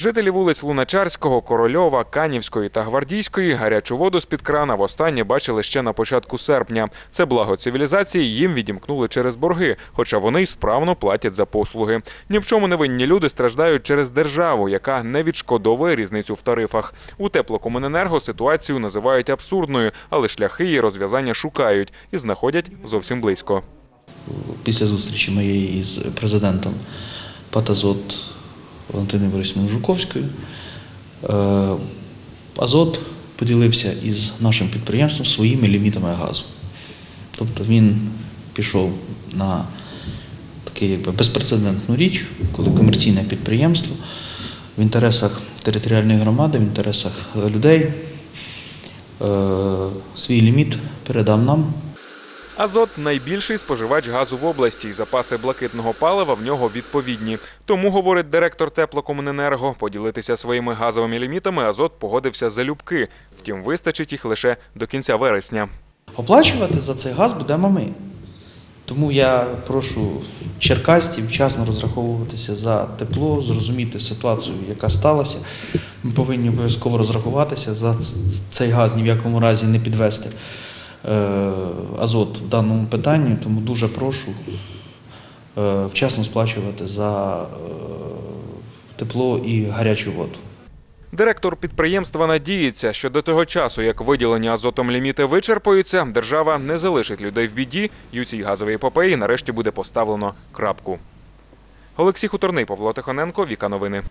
Жителі вулиць Луначарського, Корольова, Канівської та Гвардійської гарячу воду з-під крана востаннє бачили ще на початку серпня. Це благо цивілізації їм відімкнули через борги, хоча вони й справно платять за послуги. Ні в чому не винні люди страждають через державу, яка не відшкодовує різницю в тарифах. У теплокомуненерго ситуацію називають абсурдною, але шляхи її розв'язання шукають і знаходять зовсім близько. Після зустрічі моєї із президентом Патазот Валентиною Борисівною Жуковською е, Азот поділився із нашим підприємством своїми лімітами газу. Тобто він пішов на таку безпрецедентну річ, коли комерційне підприємство в інтересах територіальної громади, в інтересах людей е, свій ліміт передав нам. Азот найбільший споживач газу в області, і запаси блакитного палива в нього відповідні. Тому, говорить директор теплокомуненерго, поділитися своїми газовими лімітами Азот погодився залюбки. Втім, вистачить їх лише до кінця вересня. Оплачувати за цей газ будемо ми. Тому я прошу черкастів вчасно розраховуватися за тепло, зрозуміти ситуацію, яка сталася. Ми повинні обов'язково розрахуватися за цей газ ні в якому разі не підвести е, азот в даному питанні. Тому дуже прошу е, вчасно сплачувати за е, тепло і гарячу воду. Директор підприємства надіється, що до того часу, як виділені азотом ліміти вичерпаються, держава не залишить людей в біді, і у цій газовій епопеї нарешті буде поставлено крапку. Олексій Хуторний, Павло Тихоненко, Віка Новини.